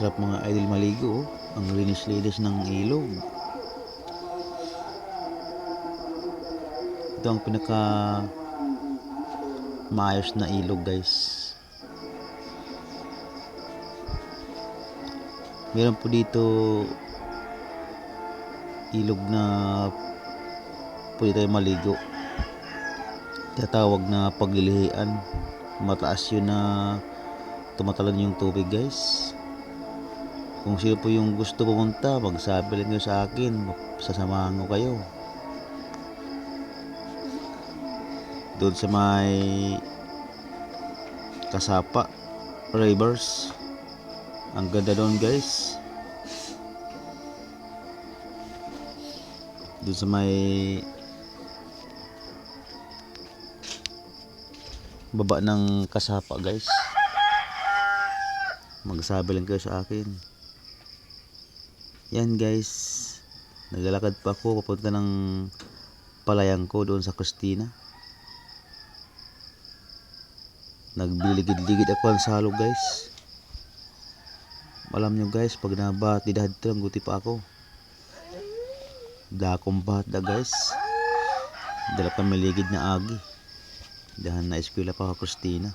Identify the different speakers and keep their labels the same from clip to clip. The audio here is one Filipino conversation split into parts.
Speaker 1: Sarap mga idol maligo. oh. Ang linis-linis ng ilog. Ito ang pinaka maayos na ilog guys. Meron po dito ilog na pwede tayo maligo. Tinatawag na paglilihian. Mataas yun na tumatalon yung tubig guys. Kung sino po yung gusto pumunta, magsabi lang kayo sa akin. Sasamahan ko kayo. Doon sa may Kasapa Rivers. Ang ganda doon guys. Doon sa may baba ng Kasapa guys. Magsabi lang kayo sa akin. Yan guys. Naglalakad pa ako papunta ng palayang ko doon sa Christina. Nagbiligid-ligid ako sa salog guys. Alam nyo guys, pag nabat, didahad ito lang guti pa ako. Dakong bahat da guys. Dala kami ligid na agi. Dahan na eskwela pa ako Christina.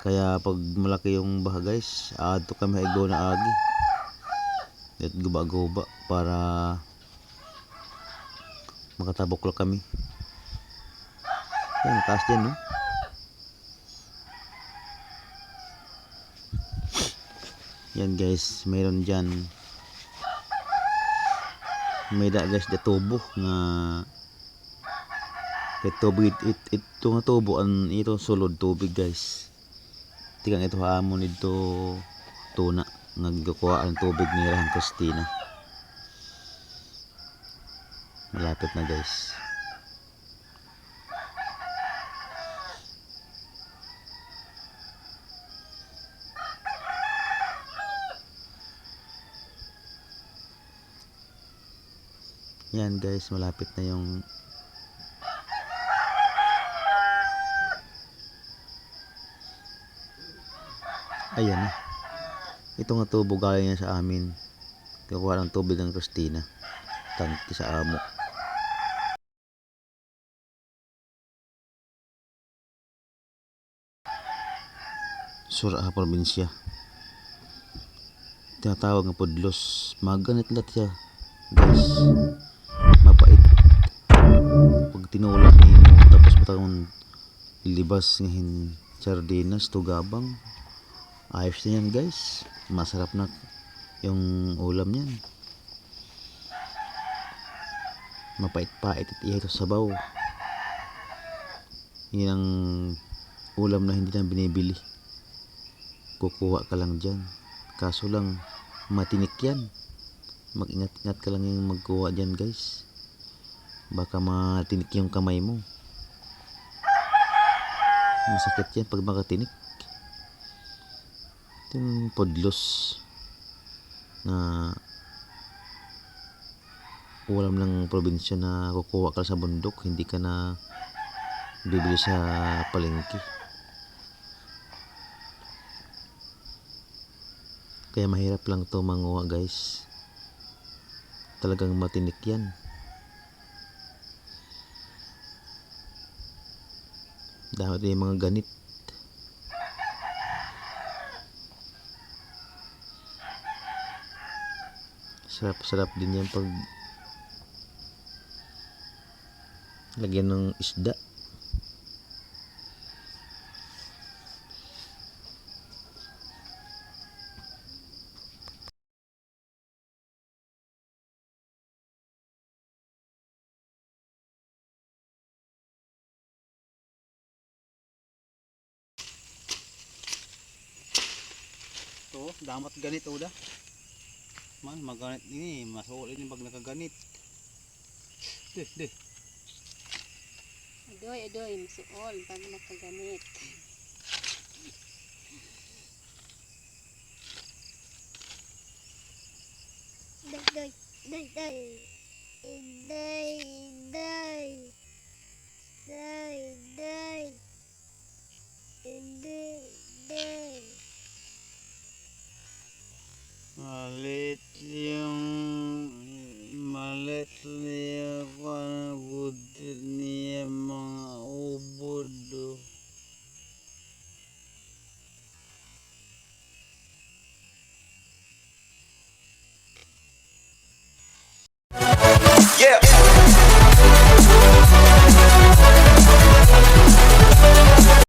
Speaker 1: Kaya pag malaki yung baha guys, aad to kami haigo na agi. At guba-guba para makatabok lang kami. Yan, taas dyan no. Yan guys, mayroon dyan. May da guys da tubo nga kay tubo. It, it, ito nga tubo an ito sulod tubig guys. Tigang ito haamon ito tuna nagkukuha ang tubig ni Rahan Christina malapit na guys. Yan guys. Malapit na yung ayan na ito nga tubo galing yan sa amin. Kukuha ng tubig ng Christina. Tanki sa amo. Sura probinsya. Tinatawag nga pudlos maganit lat siya. Guys mapait. Pag tinulak ni mo tapos matang ilibas ngahin sardinas tugabang. Ayos na yan guys masarap na yung ulam niyan. Mapait-pait at sa sabaw. Yun ang ulam na hindi na binibili. Kukuha ka lang dyan. Kaso lang matinik yan. Mag-ingat-ingat ka lang yung magkuha dyan guys. Baka matinik yung kamay mo. Masakit yan pag makatinik. ito yung podlos na ulam ng probinsya na kukuha ka sa bundok hindi ka na bibili sa palengke. Kaya mahirap lang to manguha guys. Talagang matinik yan. Dahil yung mga ganit sarap sarap din yan pag lagyan ng isda. To damat ganit oda man maganit ini masulit yung pag nakaganit deh deh
Speaker 2: Adoy, adoy, masuol, bago makagamit.
Speaker 3: Day, day, day, day. Day, day. Day,
Speaker 1: மலர்ச்சியான ബുദ്ധി നിയമ ഉബുഡു
Speaker 4: Yeah.